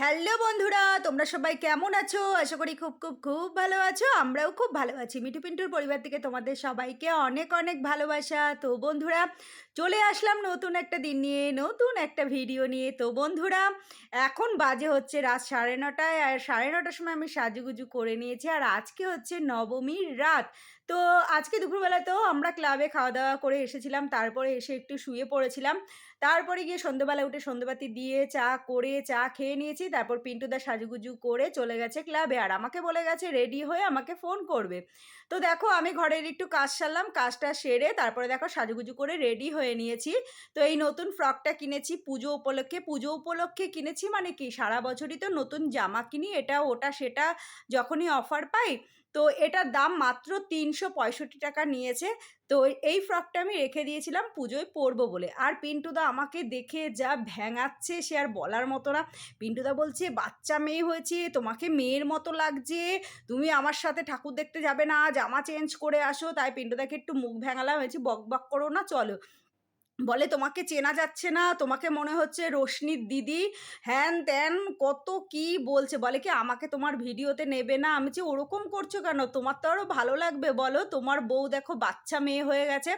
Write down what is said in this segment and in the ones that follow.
Hello বন্ধুরা, তোমরা সবাই কেমন আছো? আশা করি খুব খুব খুব ভালো আছো, আমরাও খুব ভালো আছি। মিঠু পিন্টুর পরিবার থেকে তোমাদের সবাইকে অনেক অনেক ভালোবাসা। তো বন্ধুরা, চলে আসলাম নতুন একটা দিন নিয়ে, নতুন একটা ভিডিও নিয়ে। তো বন্ধুরা, এখন বাজে হচ্ছে রাত সাড়ে নটায়, আর সাড়ে নটার সময় আমি সাজুগুজু করে নিয়েছি, আর আজকে হচ্ছে নবমীর রাত। তো আজকে দুপুরবেলা তো আমরা ক্লাবে খাওয়া দাওয়া করে এসেছিলাম, তারপরে এসে একটু শুয়ে পড়েছিলাম। তারপরে গিয়ে সন্ধ্যেবেলা উঠে সন্ধ্যেবাতি দিয়ে চা করে, চা খেয়ে নিয়েছি। তারপর পিন্টুদা সাজুগুজু করে চলে গেছে ক্লাবে আর আমাকে বলে গেছে, রেডি হয়ে আমাকে ফোন করবে। তো দেখো, আমি ঘরের একটু কাজ সারলাম, কাজটা সেরে তারপরে দেখো সাজুগুজু করে রেডি হয়ে নিয়েছি। তো এই নতুন ফ্রকটা কিনেছি, পুজো উপলক্ষে। পুজো উপলক্ষে কিনেছি মানে কি? সারা বছরই তো নতুন জামা কিনি, এটা, ওটা, সেটা যখনই অফার পাই তো এটার দাম মাত্র তিনশো পঁয়ষট্টি টাকা নিয়েছে। তো এই ফ্রকটা আমি রেখে দিয়েছিলাম, পুজোয় পরবো বলে। আর পিন্টুদা আমাকে দেখে যা ভ্যাঙাচ্ছে সে আর বলার মতো না। পিন্টুদা বলছে, বাচ্চা মেয়ে হয়েছে, তোমাকে মেয়ের মতো লাগছে। তুমি আমার সাথে ঠাকুর দেখতে যাবে না, জামা চেঞ্জ করে আসো। তাই পিন্টুদাকে একটু মুখ ভ্যাঙালাম হয়েছে বক বক করো না, চলো। বলে, তোমাকে চেনা যাচ্ছে না, তোমাকে মনে হচ্ছে রশ্মির দিদি। হ্যান ত্যান, কত কি বলছে? বলে কি, আমাকে তোমার ভিডিওতে নেবে না। আমি যে ওরকম করছ কেন? তোমার তো আরও ভালো লাগবে, বলো। তোমার বউ দেখো বাচ্চা মেয়ে হয়ে গেছে।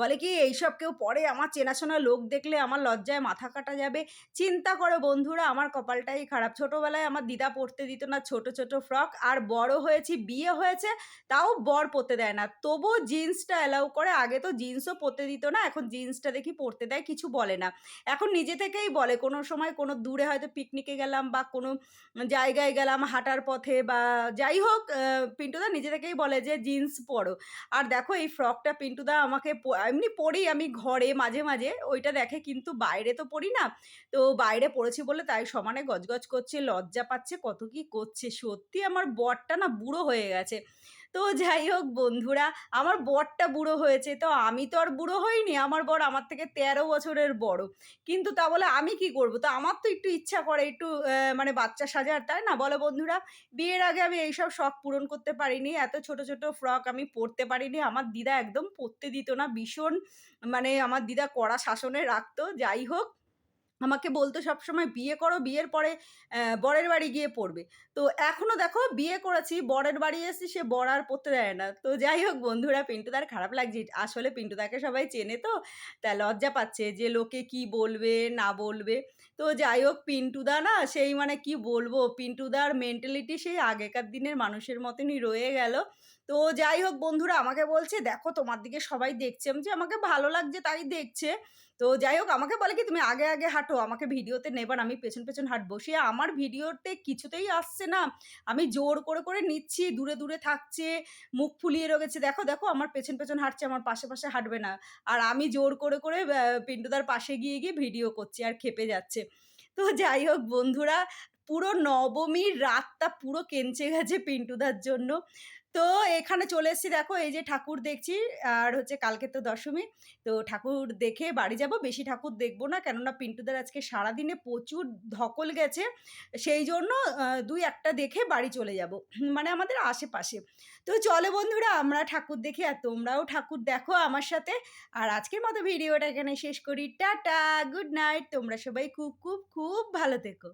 বলে কি, এইসব কেউ পরে আমার চেনাশোনা লোক দেখলে আমার লজ্জায় মাথা কাটা যাবে। চিন্তা করো বন্ধুরা, আমার কপালটাই খারাপ। ছোটোবেলায় আমার দিদা পড়তে দিত না ছোট ছোট ফ্রক। আর বড় হয়েছি, বিয়ে হয়েছে, তাও বর পরতে দেয় না। তবুও জিন্সটা অ্যালাউ করে, আগে তো জিন্সও পরতে দিত না, এখন জিন্সটা দেখি পড়তে দেয় কিছু বলে না। এখন নিজে থেকেই বলে, কোনো সময় কোনো দূরে হয়তো পিকনিকে গেলাম বা কোনো জায়গায় গেলাম হাঁটার পথে বা যাই হোক পিন্টুদা নিজে থেকেই বলে যে, জিন্স পরো। আর দেখো এই ফ্রকটা পিন্টুদা আমাকে এমনি পরি আমি ঘরে মাঝে মাঝে, ওইটা দেখে কিন্তু বাইরে তো পড়ি না। তো বাইরে পড়েছি বলে তাই সমানে গজগজ করছে, লজ্জা পাচ্ছে, কত কি করছে, সত্যি আমার বরটা না বুড়ো হয়ে গেছে। তো যাই হোক বন্ধুরা, আমার বরটা বুড়ো হয়েছে, তো আমি তো আর বুড়ো হইনি, আমার বর আমার থেকে তেরো বছরের বড়। কিন্তু তা বলে আমি কি করব? তো আমার তো একটু ইচ্ছা করে একটু মানে বাচ্চা সাজার, তাই না? বলো বন্ধুরা, বিয়ের আগে আমি এইসব শখ পূরণ করতে পারিনি, এত ছোট ছোট ফ্রক আমি পরতে পারিনি, আমার দিদা একদম পরতে দিত না, ভীষণ মানে আমার দিদা কড়া শাসনে রাখতো, যাই হোক। আমাকে বলতো সবসময়, বিয়ে করো, বিয়ের পরে বরের বাড়ি গিয়ে পড়বে। তো এখনও দেখো বিয়ে করেছি, বরের বাড়ি এসেছি, সে বর আর পড়তে দেয় না। তো যাই হোক বন্ধুরা পিন্টুদার খারাপ লাগছে, আসলে পিন্টুদাকে সবাই চেনে তো, তা লজ্জা পাচ্ছে যে লোকে কি বলবে, না বলবে। তো যাই হোক পিন্টুদা না, সেই মানে কি বলব, পিন্টুদার মেন্টালিটি সেই আগেকার দিনের মানুষের মতনই রয়ে গেল। তো যাই হোক বন্ধুরা আমাকে বলছে, দেখো তোমার দিকে সবাই দেখছে। আমি যে আমাকে ভালো লাগছে, তাই দেখছে। তো যাই হোক আমাকে বলে কি, তুমি আগে আগে হাঁটো, আমাকে ভিডিওতে নেবার, আমি পেছন পেছন হাঁটবো। সে আমার ভিডিওতে কিছুতেই আসছে না। আমি জোর করে করে নিচ্ছি, দূরে দূরে থাকছে, মুখ ফুলিয়ে রয়েছে। দেখো দেখো আমার পেছন পেছন হাঁটছে, আমার পাশে পাশে হাঁটবে না। আর আমি জোর করে করে পিন্টুদার পাশে গিয়ে গিয়ে ভিডিও করছি আর খেপে যাচ্ছে। তো যাই হোক বন্ধুরা, পুরো নবমীর রাতটা পুরো কেঞ্চে গেছে পিন্টুদার জন্য। তো এখানে চলে এসেছি। দেখো, এই যে ঠাকুর দেখছি, আর হচ্ছে কালকে তো দশমী। তো ঠাকুর দেখে বাড়ি যাব। বেশি ঠাকুর দেখব না, কেননা পিন্টুদের আজকে সারাদিনে প্রচুর ধকল গেছে। সেই জন্য দুই একটা দেখে বাড়ি চলে যাব। মানে আমাদের আশেপাশে। তো চলো বন্ধুরা, আমরা ঠাকুর দেখি আর তোমরাও ঠাকুর দেখো আমার সাথে। আর আজকের মতো ভিডিওটা এখানে শেষ করি। Tata, good night. তোমরা সবাই খুব খুব খুব ভালো থেকো।